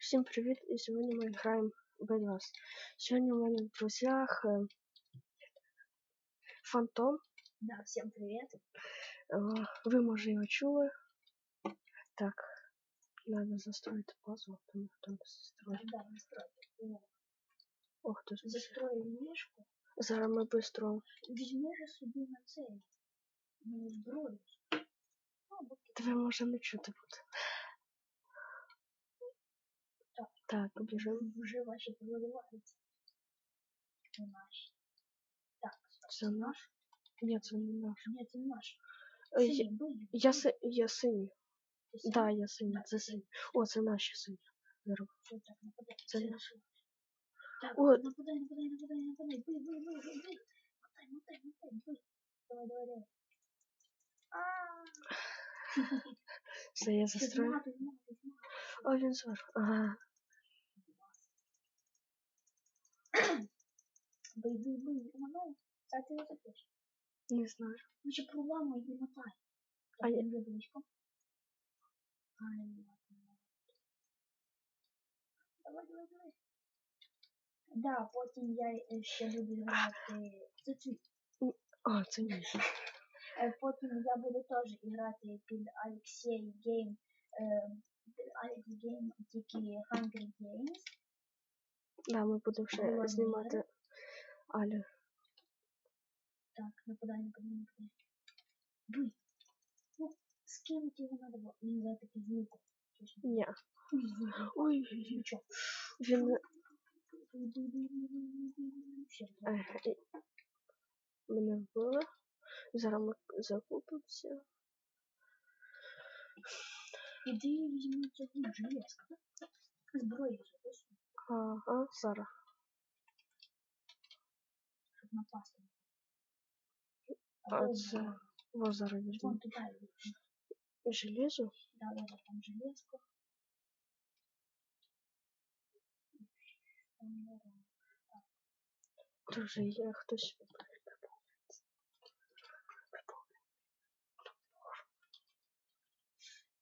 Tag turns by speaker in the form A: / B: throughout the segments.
A: Всім привіт! І сьогодні ми граємо Bedwars. Сьогодні у мене в друзях е, Фантом.
B: Да, всем привет.
A: Е, Ви може його чули. Так, треба застроїти базу, тому хто не застроїть.
B: Да, настройки.
A: Ох ж.
B: Застроїв мішку.
A: Зараз ми швидко.
B: Візьми же собі на цей. На зброю. Ну,
A: Тебе може не чути буде.
B: Так.
A: Так, біжимо.
B: вже ваші проливаються. Це наш. Так,
A: Це наш? Ні, це не наш.
B: Ні, це наш.
A: Е,
B: Синій,
A: Я,
B: бий.
A: я, си- я синій.
B: Синій?
A: Да, я синій.
B: Так,
A: Це синій. О, це наші сині. Зараз.
B: Так, нападай.
A: Це
B: Це
A: наш.
B: наш. Так,
A: О.
B: нападай, нападай, нападай, нападай. Бий, бий, бий, бий, бий. Мотай, мотай, мотай, бий. Давай, давай, давай.
A: Все, я застрою. О, він зверху. Ага.
B: Бий, бий, мотай. Це ти не запиш.
A: Не знаю.
B: Ну ще проламуй і мотай.
A: А я-
B: вже близько. Ай, ладно. Давай, давай, давай. Да, потім я е, ще буду грати. Це ці-
A: А, це ні.
B: е, Потім я буду теж грати під Алексей Гейм. е, Алекс Гейм тільки Hungry Games.
A: Да, ми будемо ще знімати Алю.
B: Так, нападай, нападай, нападай. Бий. Ну, скинути його надо було. Він за такий звук.
A: Ні.
B: Ой, Нічого.
A: він. Мене вбили. Зараз ми закупимося.
B: Іди візьми цього железка. Зброю записуй,
A: Ага, зараз.
B: щоб напасти.
A: А
B: Або
A: це-
B: в-
A: Во зараз візьму.
B: Вон туди йдеш.
A: Железо.
B: Да, да, там железко.
A: Дуже є хтось.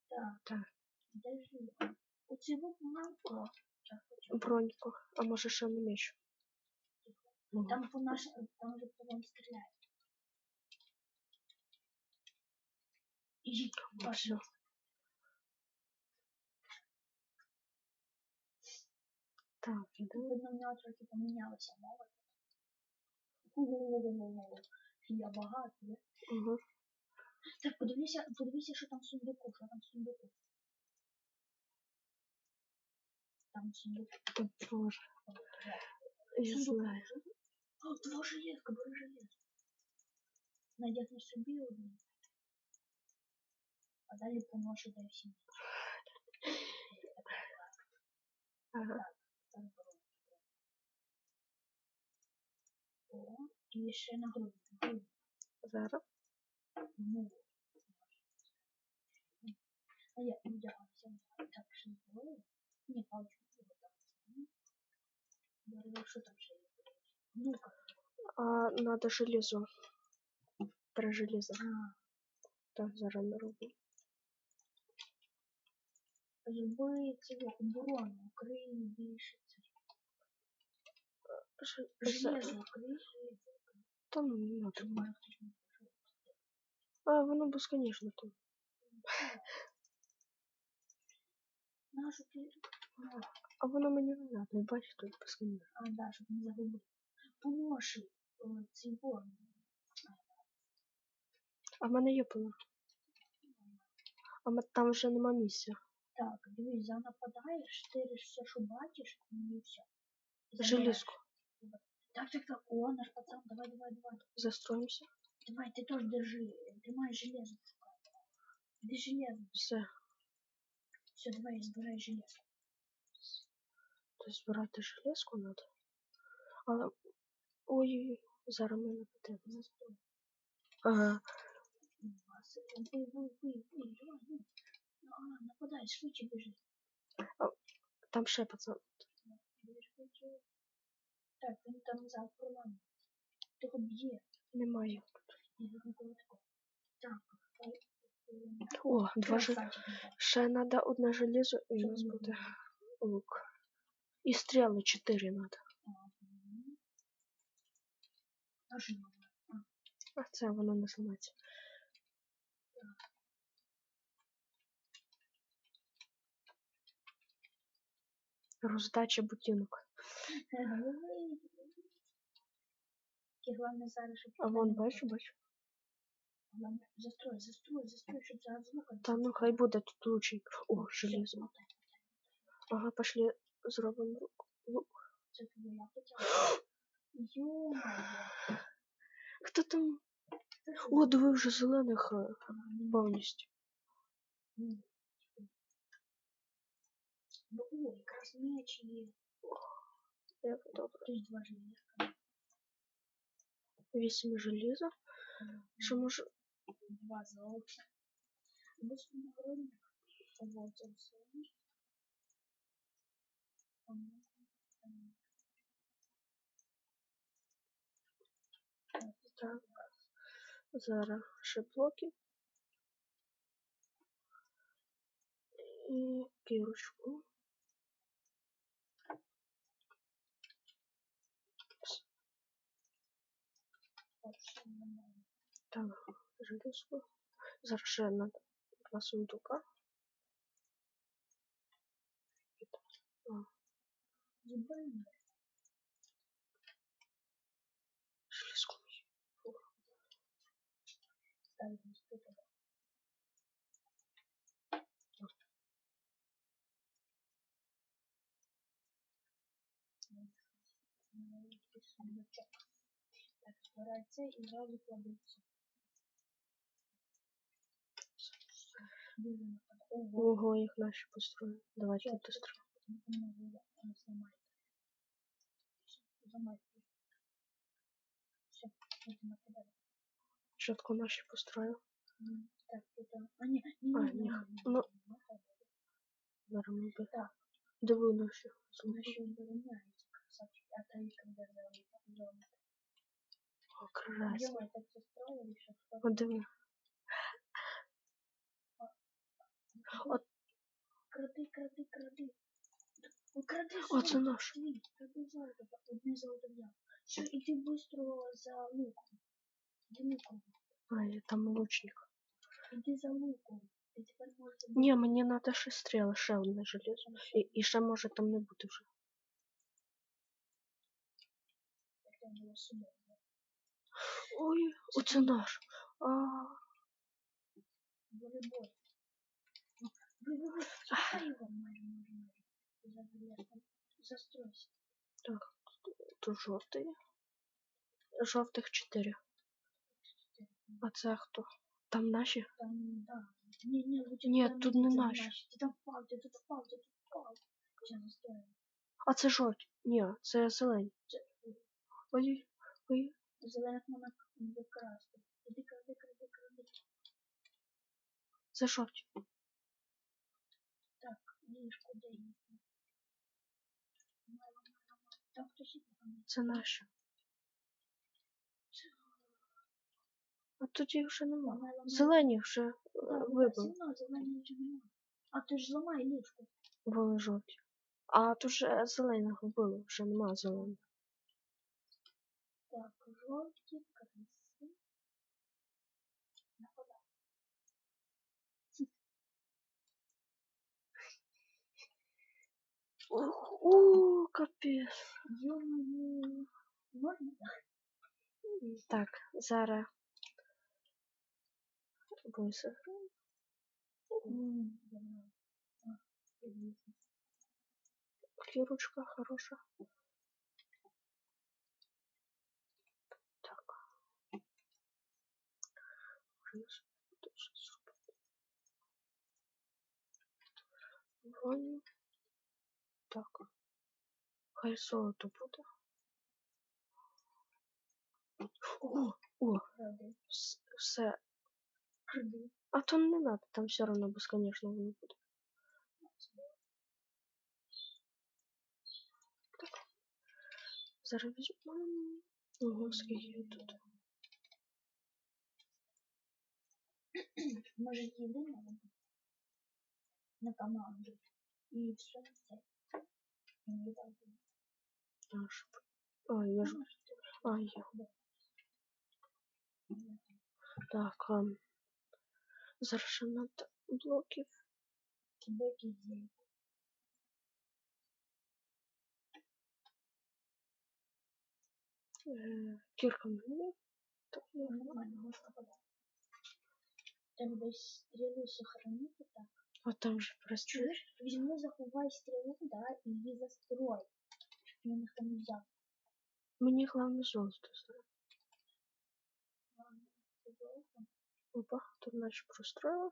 B: Так.
A: Так.
B: Де ж він? Оці
A: Броньку. А може ще не мішу.
B: Там по наш, там же по вам стріляють. Ідіть,
A: Все. Так, іду.
B: Видно, в нього трохи помінялася мова. Я багатий.
A: Угу.
B: Так, подивися, подивися, що там в сундуку, що там в сундуку. Там в сундуку.
A: Боже. Я
B: Сундук.
A: знаю.
B: О, два железка, бери железо. Надягни собі одну. А далі поношу дай всім.
A: Ага.
B: Там беру. О, і ще на грудь. грудь.
A: Зараз.
B: Ну. А я вдягався. Так, ще зброю. Ні, паличку не вдягався. Бери, що там ще є? Ну-ка.
A: А надо железо. Три железа.
B: А,
A: Так, зараз не роблю.
B: зроби цього оборону, укрий більше це. Железо, укрий железо.
A: Там не надо. А, воно безконечно там.
B: Нашу ти. Ну,
A: А воно мені не надо, я бачу тут безконечно.
B: а, да, щоб не загубити. Поноши е, цей ворон.
A: А в мене є повно. А м- там вже нема місця.
B: Так, дивись, за нападаєш, штириш все, що бачиш, і все. Забираєш.
A: Желізку.
B: Так, так, так. О, наш пацан, давай, давай, давай.
A: Застроїмося.
B: Давай, ты тоже держи. Тримай железо. Где железо?
A: Все.
B: Все, давай, збирай железо.
A: Збирати железку надо. Але. Ой, зараз ми нападемо. Ага.
B: Нападай, швидше біжи.
A: Там ще пацан.
B: Так, він там за проламом. Того б'є.
A: Немає.
B: Так.
A: О, два ж... Ще треба одне железо і у нас буде. лук. І стріли 4 надо.
B: А що нове? А,
A: це воно не зламається. Роздача.
B: Тільки головне зараз, щоб
A: А вон, бачу, бачу.
B: Застрой, застрой, застрой, щоб зараз звука. не
A: Та ну хай буде тут лучник. О, железо. Ага, пошли зробимо лук. лук.
B: Це тобі я хотіла. Йо-моє.
A: Хто там?
B: Це що?
A: О, диви вже зелених е,
B: М,
A: повністю.
B: м. Ну, Ой, якраз меч є.
A: Як добре.
B: Тобто два железка.
A: Вісім желіза. Що може.
B: Два золота. Без нагородник. Вот це все.
A: Так. Зараз ще блоки. І кірочку. Так, железку. Зараз ще на два сундука.
B: Ебать.
A: Железку.
B: Ставить на стол туда. Маленький сундучок. Так, збирай це і зразу кладеться. Дуже напад. Ого,
A: їх наші построїли. Давайте
B: Чё,
A: достроїмо.
B: Замать. Все, это нападает.
A: Чітко наші построїли.
B: М, Так, это... А, не, не,
A: А, ні. Ну. би.
B: Так.
A: Диви наші.
B: Наши обороняются, красавчики. А то и когда зовут.
A: О, красиво.
B: Делай так застроили, что
A: О, диви.
B: Кради, кради, кради. Кради
A: О, це
B: золото,
A: наш.
B: Ні, кради золото, одне золото взяв. Все, іди быстро за луком. Іди луком.
A: А, є там лучник.
B: Іди за луком. Ти тепер можеш...
A: Ні, мені треба ще стріли, ще одне железо. І, і ще може там не бути вже.
B: Таке було сумно.
A: Ой, оце наш. А,
B: Волейбол. Ну, ви, ви, ви, чекай його, майже, майже, майже. Застройся.
A: тут жовтий. Жовтих чотири. А це хто? Там наші?
B: Там, да. Не, не, лучше
A: Ні,
B: там
A: тут
B: не
A: наші.
B: Ти там впав, ти тут впав, ти тут впав. Сейчас застрою.
A: А це жовті. Ні, це зелені.
B: Це
A: Ой, ой.
B: зелених можна викрасти. Іди кради, кради, кради.
A: Це жовті.
B: Так, ліжко де їхати. Мало, мало, мало. Там хтось іде. а ні.
A: Це наші. А тут їх вже нема.
B: Ламай, ламай.
A: Зелені вже е, вибили.
B: А ти ж зламай ліжко.
A: Були жовті. А тут же зелених вбили, вже нема зелених.
B: Так, жовті, краси. Нападай.
A: О, капець.
B: Ё-моё. Можна?
A: Так, зараз. Бойся.
B: М, давно. А, дивіться.
A: Кірочка хороша. Так. Може, я собі тут щось зроблю. Броню. Так. Хай золото буде. О, о, все. А то не надо, там все равно безконечно воно буде. Так. Зараз візьмемо. Ого, скільки тут.
B: Може, їди надо? На команду. І все це. Не так.
A: Наш. А, я ж. А, я. Так. ем, Зараз ще надо блоків.
B: Тебе кидає.
A: Е, Кірка мені. Так, ну,
B: можна. Там десь стрілу сохранити так.
A: А там же просто.
B: Візьми, заховай стрілу, да, і її застрой. Її ніхто не взяв.
A: Мені головне золото зараз.
B: Золото.
A: Опа, тут наче простроїла.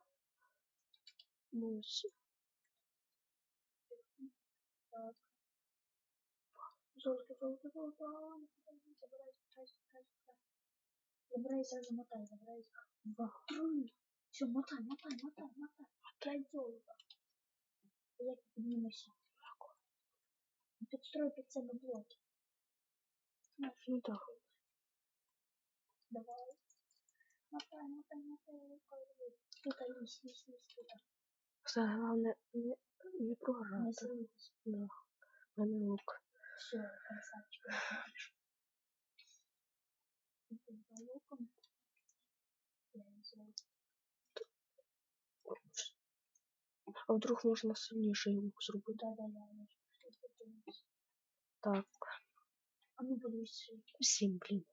A: Молодці.
B: Так. Золото, золото, золото. Забирай, забирай, забирай, забирай. Забирай, мотай, забирай. Два, три. Все, мотай, мотай, мотай, мотай. П'ять золота. А Як Підстрой під себе блоки.
A: Ну так.
B: Давай. Мотай, мотай, мотай, мотай. Тут лізь, лізь, лізь, тут.
A: Все головне не, не
B: Не
A: програти.
B: злізь.
A: Да. В мене лук.
B: Все, красавчик. За луком. Я взял.
A: А вдруг можна сильніший лук зробити?
B: Да, да, да. я.
A: Так.
B: А ну подивись.
A: Сім, блін.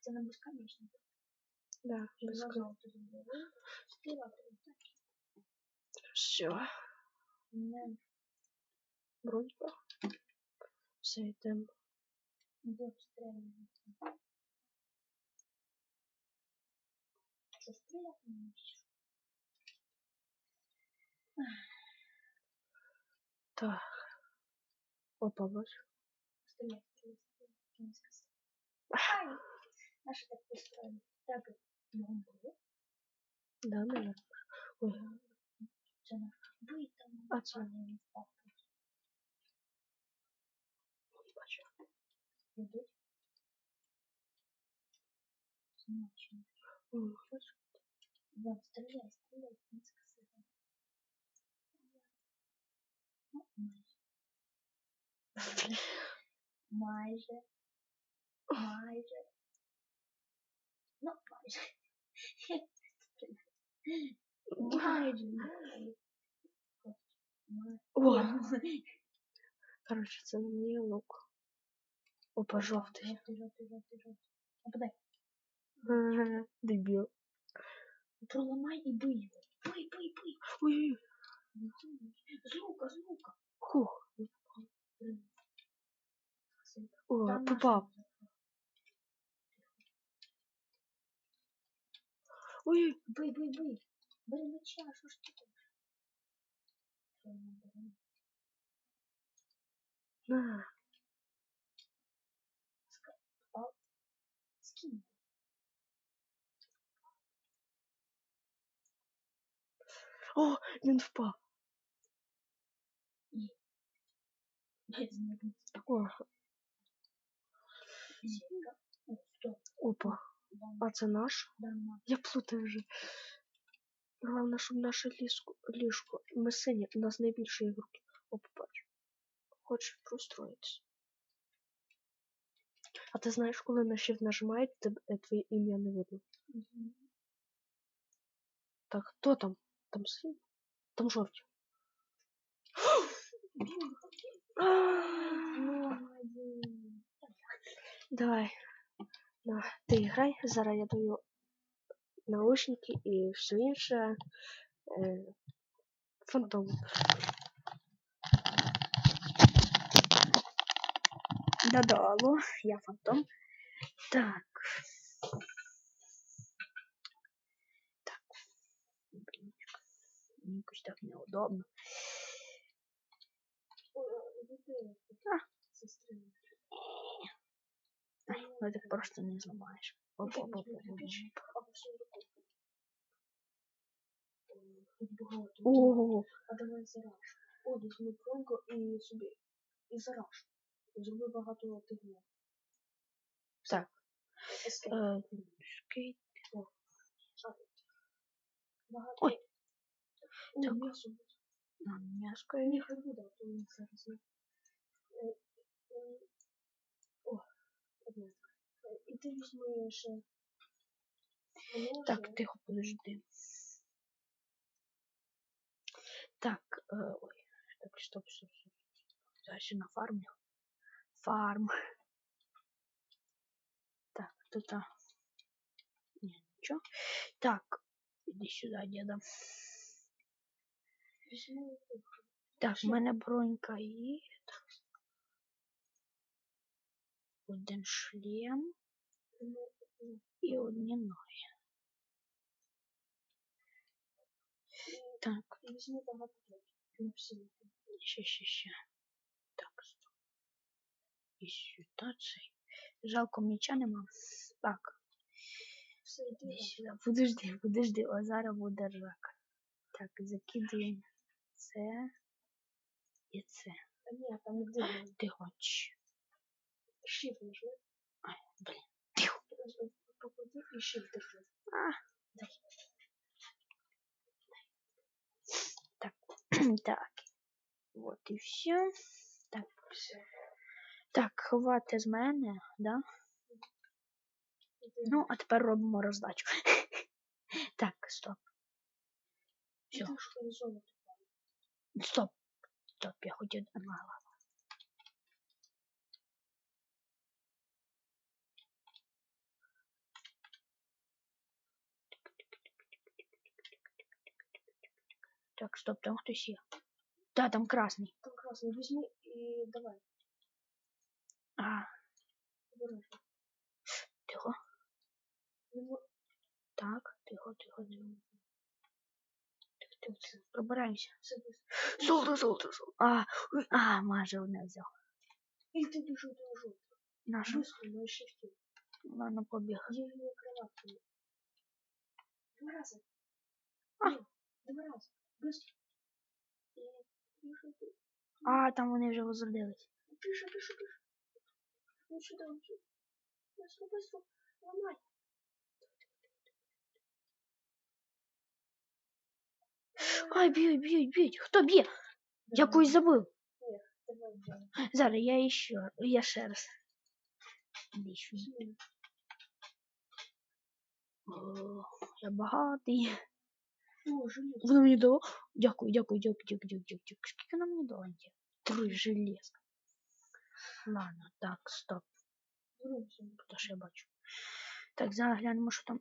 B: Це не безконечно.
A: Да, без
B: Без
A: кон-
B: золота заберу. Чотири, три.
A: Все.
B: Мене
A: Вроді би. Все, йдемо.
B: буде стріляти. Що стріляти не можеш?
A: Так. Опа, бачу.
B: Стріляй, стріляй, стріляй. Ай! Наші так построєні. Так, його було.
A: Да, наверное. Ой,
B: Це там.
A: А це?
B: не впав.
A: бачу.
B: Йдуть. Вот, стреляй, стреляй, не сказала. Ну, майже. Майже. Ну, майже. Майже.
A: О, коротше, це не мій лук. Опа, жовтий.
B: Жовтий, жовтий, жовтий, жовтий. Нападай.
A: Дебіл.
B: Проламай і бий його. Бий, бий, бий.
A: Ой,
B: З лука, з лука.
A: хух. О,
B: Там
A: попав.
B: наш.
A: Ой,
B: Бий, бий, бий. Бери меча, що ж ти робиш? Що не бери?
A: на.
B: Скинь.
A: О, він впав.
B: Без нього.
A: О,
B: Зірка. О, стоп.
A: Опа. А це наш? Я плутаю вже. Головне, щоб наше ліжко, ліжко. Ми сині, у нас найбільше ігроків. Опа, бачу. Хочеш простроїтися. А ти знаєш, коли на shift нажимають, е, твоє ім'я не видно. Так, хто там? Там син? Там жовті. Давай. На, ти грай, зараз я даю наушники і все інше. Е, фантом.
B: Додолу. Я фантом.
A: Так.
B: Мені якось так неудобно. Ай, ну так просто не зламаєш. Оп, оп, оп, оп.
A: Ого.
B: А давай зараж. О, візьми проньку і собі. І зараж. Зроби багато тигнів.
A: Так. Е, скейт.
B: Багато.
A: Ой. Так.
B: м'ясо.
C: На м'яско.
A: Ні, хай буде, а то він зараз. не- Е, е, О, одне. Е, І ти візьмеш. е.
C: Так, тихо, подожди. Так, е, ой, так, стоп, стоп, стоп. Ще на фармі. Фарм. Так, тут. а, Ні, нічого. Так, іди сюди, діда. Так, в мене бронька є. Один шлем і одні ноги. Так,
A: речей. На
C: ще, ще, ще. Так, стоп. І сюди цей. Жалко, м'яча нема. Так. Подожди, подожди, о, зараз буде рак. Так, закидуємо це і це.
A: А ні, там іди.
C: Ти хочеш.
A: Shift нажми.
C: Ай, блін. Тихо.
A: Поклади і shift держи.
C: так. Вот і все. Так,
A: Все.
C: так, хвати з мене, да? Ну, а тепер робимо роздачу. так, стоп.
A: Золото.
C: Стоп. Стоп, я хотів. А, ладно. Так, стоп, там хтось є. Да, там красний.
A: Там красный. Візьми і давай.
C: А,
A: Обережно.
C: тихо.
A: Ну,
C: Так, тихо, тихо, тихо. Тихо, тихо, тихо. Пробираємося.
A: Все быстро.
C: Золото, золото, золото. А, уй, а, майже одне взяв.
A: І ти дуже дуже.
C: Наша.
A: Быстро, на shift.
C: Ладно, побіг.
A: Є її кроватку. Два рази.
C: А.
A: Ні, Два рази. Быстро. І пишу,
C: А, там вони вже возродились.
A: пишу, пишу, пишу. Ну сюди, ну сюди. Быстро, быстро. Ломай.
C: Ай, б'ють, б'ють, б'ють. Хто б'є? Я когось забив.
A: Давай, давай.
C: Зараз я іще, я ще раз. Іди сюди. О, я багатий. Воно мені дало. Дякую, дякую, дякую, дякую, дякую, дякую. Скільки воно мені дало? Три железка. Ладно, так, стоп.
A: Вернемся.
C: Що я бачу. Так, зараз глянемо, що там.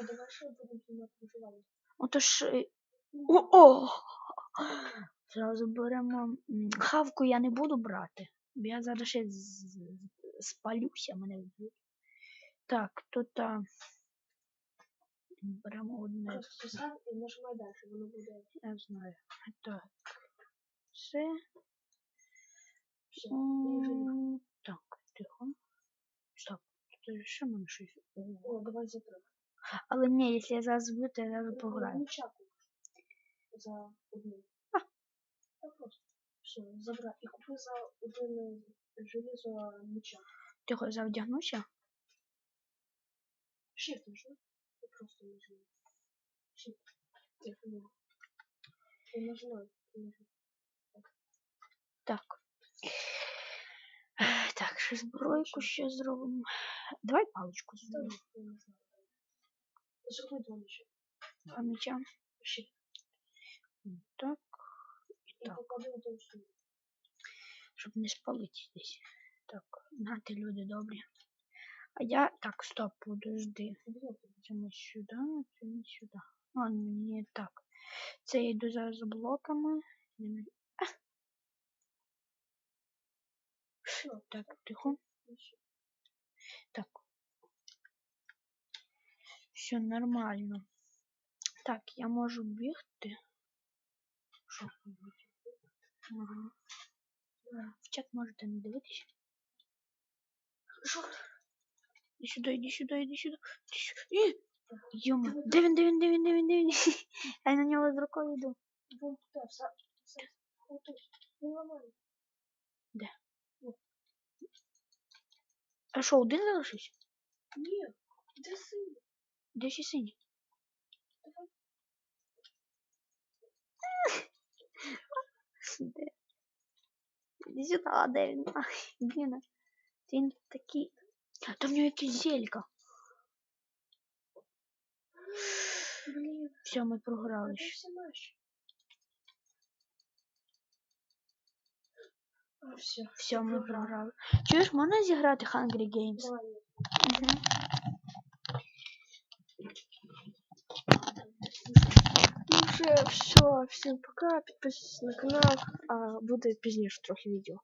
A: А давай ще будемо знімати виживання.
C: Ото ж. е, О! о! Зразу беремо. Хавку я не буду брати. Бо я зараз ще спалюся, мене вб'ють. Так, тут. А... Беремо одне.
A: Просто став і нажимай далі, воно буде
C: Я знаю. Так.
A: Все.
C: М, Так, тихо. Стоп. Тут ще мене щось. О.
A: Давай за.
C: Але ні, якщо я зараз збив, то я зараз пограю.
A: Ну, чаку. За одну.
C: А.
A: Та просто. Все, забрай. І купи за один е, железо меча.
C: Тихо, завдягнуся.
A: Shift нажми. І просто нажми. Shift. Тихо, ну. І нажимай. і.
C: Так. Так, ще збройку ще зробимо. Давай паличку зробимо.
A: я не знаю. Зроби два меча.
C: Два меча. Так,
A: І
C: Так. щоб не спалити десь. Так, нати люди добрі. А я. Так, стоп, подожди. Це ми сюди, це ми сюди. А, ні, так. Це я йду зараз за блоками. Не- Так, тихо. Так. Все нормально. Так, я можу бігти. Що? В чат можете не дивитися.
A: Що?
C: Іди сюди, іди сюди, іди сюди. Іди сюди. І! Йома, де він, де він, де він, де він, де він? Я на нього з рукою йду.
A: Вон туди, все. Все. Отут. Не ламай.
C: А що, один залишився?
A: Ні. Де син?
C: Де ще синій? Де? Іди сюди, а де він? Ах, Блін, він такий. Там в нього якісь зелька.
B: Блін,
C: Все, ми програли.
B: все.
C: Все, ми програли. Чуєш, можна зіграти Hungry Games?
B: Давай.
C: Угу.
A: Ну вже все, всім пока, підписуйтесь на канал, а буде пізніше трохи відео.